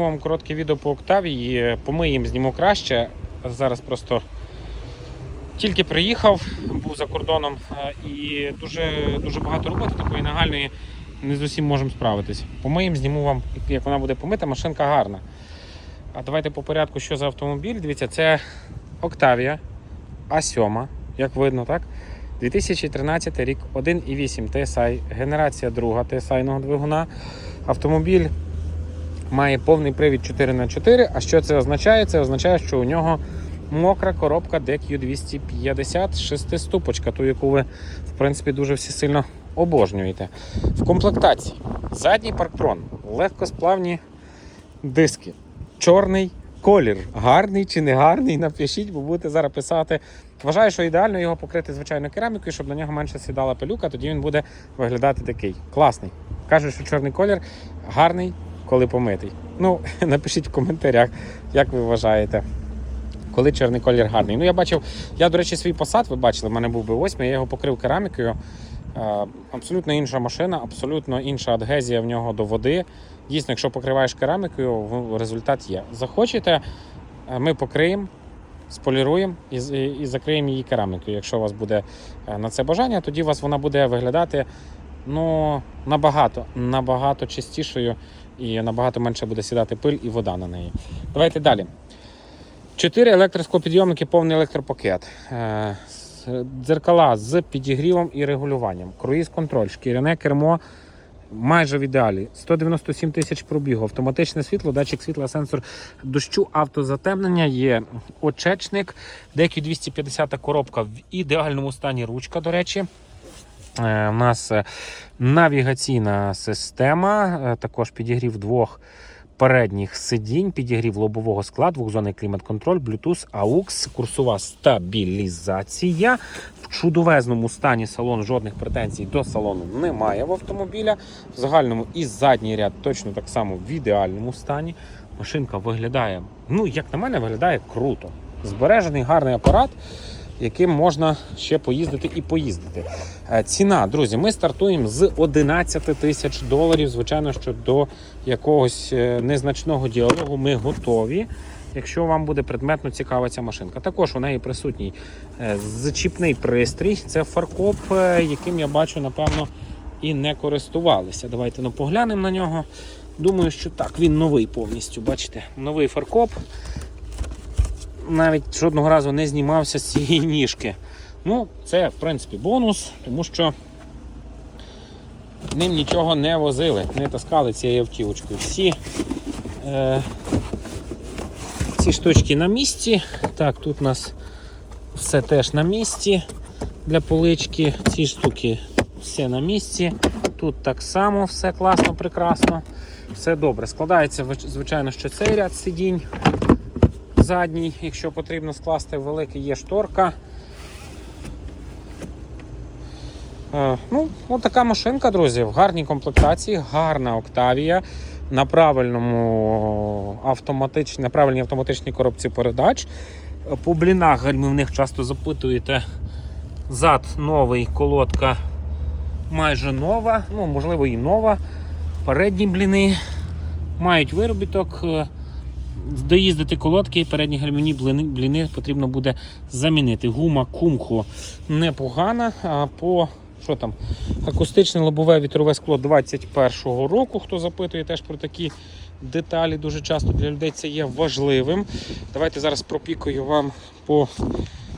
Вам коротке відео по Октавії. Помиємо зніму краще. Зараз просто тільки приїхав, був за кордоном е, і дуже, дуже багато роботи такої нагальної. Не з усім можемо справитись. Помиємо, зніму вам, як вона буде помита, машинка гарна. А давайте по порядку, що за автомобіль. Дивіться, це Octavia А7, як видно, так? 2013 рік, 1,8 TSI, генерація друга TSI-ного двигуна. Автомобіль має повний привід 4х4. А що це означає? Це означає, що у нього мокра коробка DQ250 шестиступочка, ту, яку ви, в принципі, дуже всі сильно обожнюєте. В комплектації задній парктрон, легкосплавні диски, чорний колір. Гарний чи не гарний, напишіть, бо будете зараз писати. Вважаю, що ідеально його покрити звичайно керамікою, щоб на нього менше сідала пилюка, тоді він буде виглядати такий класний. Кажуть, що чорний колір гарний, коли помитий. Ну, напишіть в коментарях, як ви вважаєте. Коли чорний колір гарний. Ну, я бачив, я, до речі, свій посад, ви бачили, в мене був B8, я його покрив керамікою. Е, Абсолютно інша машина, абсолютно інша адгезія в нього до води. Дійсно, якщо покриваєш керамікою, результат є. Захочете, е, ми покриємо, споліруємо і, і, і закриємо її керамікою. Якщо у вас буде е, на це бажання, тоді у вас вона буде виглядати ну, набагато, набагато чистішою і набагато менше буде сідати пиль і вода на неї. Давайте далі. Чотири електросклопідйомники, повний електропакет. Е, Дзеркала з підігрівом і регулюванням. Круїз-контроль, шкіряне кермо майже в ідеалі. 197 тисяч пробігу, автоматичне світло, датчик світла, сенсор дощу, автозатемнення є очечник, деякі 250 коробка в ідеальному стані ручка, до речі. Е, У нас е, навігаційна система, е, також підігрів двох передніх сидінь, підігрів лобового скла, двохзонний клімат-контроль, Bluetooth, AUX, курсова стабілізація. В чудовезному стані салон жодних претензій до салону немає в автомобіля. В загальному і задній ряд точно так само в ідеальному стані. Машинка виглядає, ну як на мене, виглядає круто. Збережений гарний апарат яким можна ще поїздити і поїздити. Е, Ціна, друзі, ми стартуємо з 11 тисяч доларів. Звичайно, що до якогось е, незначного діалогу ми готові. Якщо вам буде предметно цікава ця машинка. Також у неї присутній е, зачіпний пристрій. Це фаркоп, яким я бачу, напевно, і не користувалися. Давайте ну, поглянемо на нього. Думаю, що так, він новий повністю. Бачите, новий фаркоп навіть жодного разу не знімався з цієї ніжки. Ну, це, в принципі, бонус, тому що ним нічого не возили, не таскали цією автівочкою. Всі е, ці штучки на місці. Так, тут у нас все теж на місці для полички. Ці штуки все на місці. Тут так само все класно, прекрасно. Все добре. Складається, звичайно, що цей ряд сидінь задній, якщо потрібно скласти великий, є шторка. Е, ну, така машинка, друзі, в гарній комплектації, гарна Октавія на правильному автоматичній, на правильній автоматичній коробці передач. Е, По блінах гальмівних часто запитуєте. Зад новий, колодка майже нова, ну, можливо, і нова. Передні бліни мають виробіток. Доїздити колодки, передні гальмівні бліни, бліни потрібно буде замінити. Гума кумху непогана. А по що там? Акустичне лобове вітрове скло 21-го року. Хто запитує теж про такі деталі, дуже часто для людей це є важливим. Давайте зараз пропікую вам по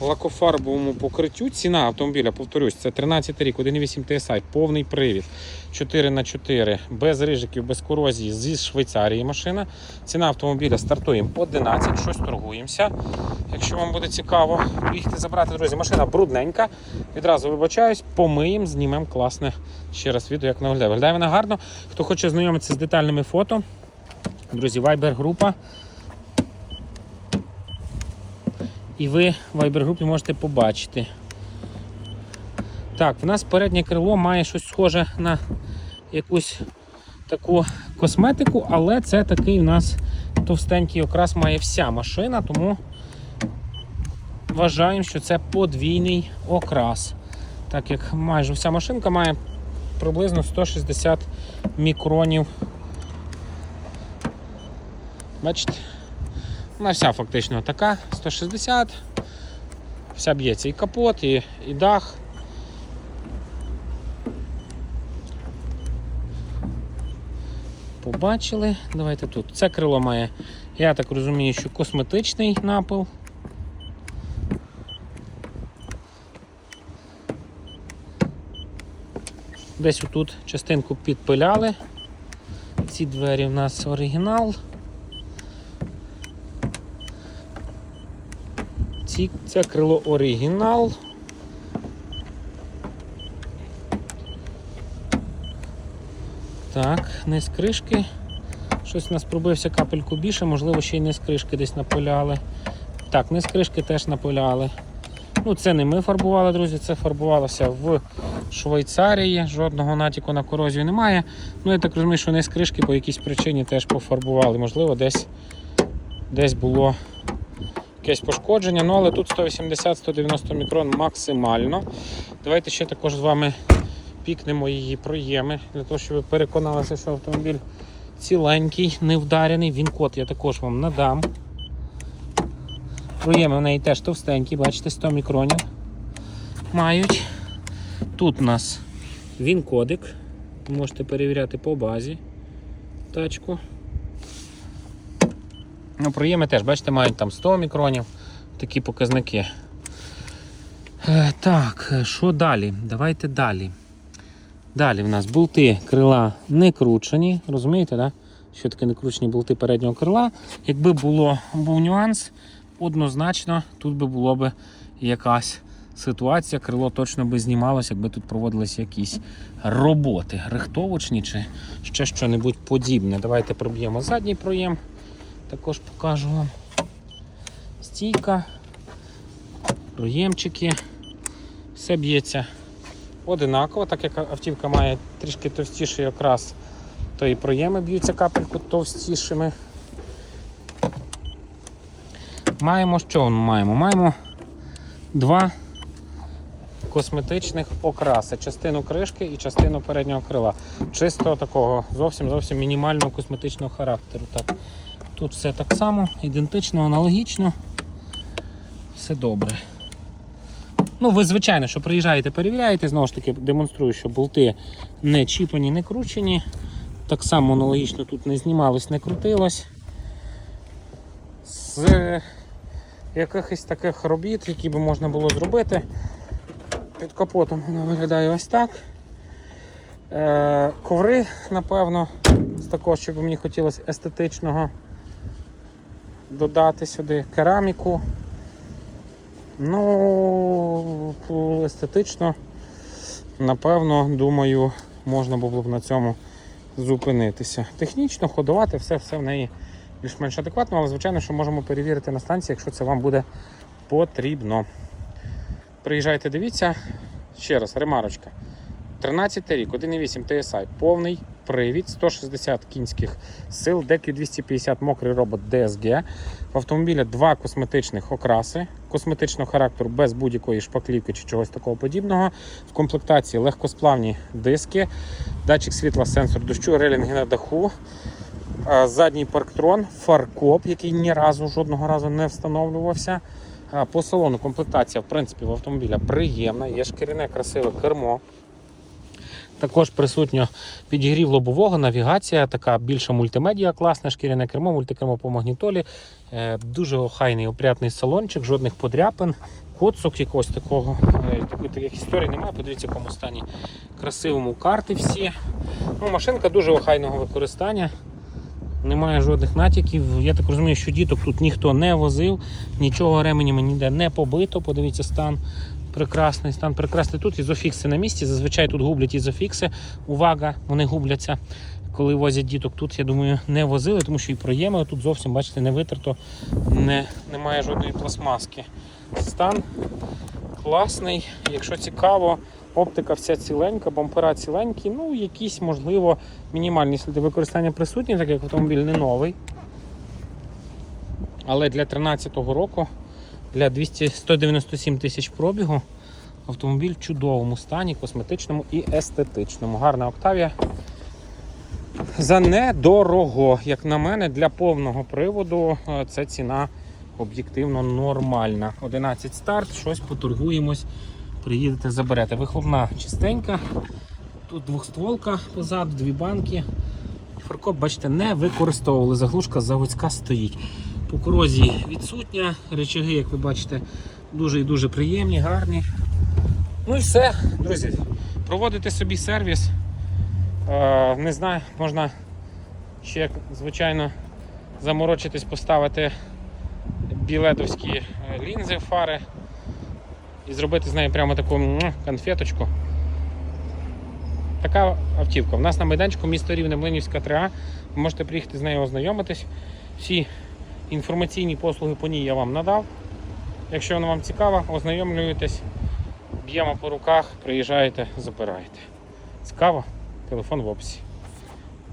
лакофарбовому покриттю. Ціна автомобіля, повторюсь, це 13 рік, 1,8 TSI, повний привід, 4х4, без рижиків, без корозії, зі Швейцарії машина. Ціна автомобіля стартуємо 11, щось торгуємося. Якщо вам буде цікаво, приїхати забрати, друзі, машина брудненька. Відразу вибачаюсь, помиємо, знімемо класне ще раз відео, як вона виглядає. Виглядає вона гарно. Хто хоче знайомитися з детальними фото, друзі, Viber група. І ви в Viber-групі можете побачити. Так, в нас переднє крило має щось схоже на якусь таку косметику, але це такий у нас товстенький окрас має вся машина, тому вважаємо, що це подвійний окрас. Так як майже вся машинка має приблизно 160 мікронів Бачите? Вона вся фактично така, 160. Вся б'ється і капот, і, і дах. Побачили. Давайте тут. Це крило має, я так розумію, що косметичний напил. Десь отут частинку підпиляли. Ці двері в нас оригінал. Ці, це крило оригінал. Так, низ кришки. Щось у нас пробився капельку більше, можливо, ще й низ кришки десь напиляли. Так, низ кришки теж напиляли. Ну, це не ми фарбували, друзі, це фарбувалося в Швейцарії. Жодного натяку на корозію немає. Ну, я так розумію, що низ кришки по якійсь причині теж пофарбували. Можливо, десь, десь було якесь пошкодження. Ну, але тут 180-190 мікрон максимально. Давайте ще також з вами пікнемо її проєми, для того, щоб ви переконалися, що автомобіль ціленький, не вдарений. Він код я також вам надам. Проєми в неї теж товстенькі, бачите, 100 мікронів мають. Тут у нас він кодик. Можете перевіряти по базі тачку. Ну, проєми теж, бачите, мають там 100 мікронів, такі показники. Е, так, е, що далі? Давайте далі. Далі в нас болти крила не кручені, розумієте, да? що таке не кручені болти переднього крила. Якби було, був нюанс, однозначно тут би було б якась ситуація, крило точно би знімалося, якби тут проводилися якісь роботи, рихтовочні чи ще що-небудь подібне. Давайте проб'ємо задній проєм, також покажу вам. Стійка, проємчики, все б'ється одинаково, так як автівка має трішки товстіший окрас, то і проєми б'ються капельку товстішими. Маємо що ми маємо? Маємо два косметичних окраси, частину кришки і частину переднього крила. Чисто такого зовсім зовсім мінімального косметичного характеру. Так. Тут все так само, ідентично, аналогічно. Все добре. Ну, ви, звичайно, що приїжджаєте, перевіряєте, знову ж таки, демонструю, що болти не чіпані, не кручені. Так само аналогічно тут не знімалось, не крутилось. З якихось таких робіт, які би можна було зробити. Під капотом воно виглядає ось так. Е, коври, напевно, з такого, що б мені хотілося естетичного додати сюди кераміку. Ну, естетично, напевно, думаю, можна було б на цьому зупинитися. Технічно ходувати, все, все в неї більш-менш адекватно, але звичайно, що можемо перевірити на станції, якщо це вам буде потрібно. Приїжджайте, дивіться. Ще раз, ремарочка. 13 рік, 1,8 TSI, повний привід, 160 кінських сил, DQ250 мокрий робот DSG. В автомобіля два косметичних окраси, косметичного характеру без будь-якої шпаклівки чи чогось такого подібного. В комплектації легкосплавні диски, датчик світла, сенсор дощу, релінги на даху. Задній парктрон, фаркоп, який ні разу жодного разу не встановлювався. По салону комплектація в принципі в автомобіля приємна, є шкіряне красиве кермо. Також присутньо підігрів лобового, навігація, така більша мультимедіа, класне шкіряне кермо, мультикермо по магнітолі. Е, Дуже охайний, опрятний салончик, жодних подряпин, коцок якогось такого. е, Таких, таких історій немає. Подивіться, в якому стані красивому карти всі. Ну, Машинка дуже охайного використання. Немає жодних натяків. Я так розумію, що діток тут ніхто не возив, нічого ременями ніде не побито. Подивіться стан. Прекрасний стан прекрасний. Тут ізофікси на місці. Зазвичай тут гублять ізофікси. Увага, вони губляться, коли возять діток. Тут, я думаю, не возили, тому що і проєми тут зовсім, бачите, не витерто, не, немає жодної пластмаски. Стан класний. Якщо цікаво, оптика вся ціленька, бампера ціленькі, ну якісь, можливо, мінімальні сліди використання присутні, так як автомобіль не новий. Але для 2013 року, для 200, 197 тисяч пробігу, автомобіль в чудовому стані, косметичному і естетичному. Гарна Октавія. за недорого. Як на мене, для повного приводу е, це ціна об'єктивно нормальна. 11 старт, щось поторгуємось, приїдете, заберете. Вихлопна чистенька. Тут двохстволка позаду, дві банки. Фаркоп, бачите, не використовували. Заглушка заводська стоїть. По корозії відсутня. Речаги, як ви бачите, дуже і дуже приємні, гарні. Ну і все, друзі. Проводите собі сервіс. Е, не знаю, можна ще, звичайно, заморочитись, поставити білетовські е, лінзи, фари і зробити з неї прямо таку конфеточку. Така автівка. У нас на майданчику місто Рівне Млинівська 3А. Ви можете приїхати з нею ознайомитись. Всі інформаційні послуги по ній я вам надав. Якщо вона вам цікава, ознайомлюєтесь, б'ємо по руках, приїжджаєте, забираєте. Цікаво? Телефон в описі.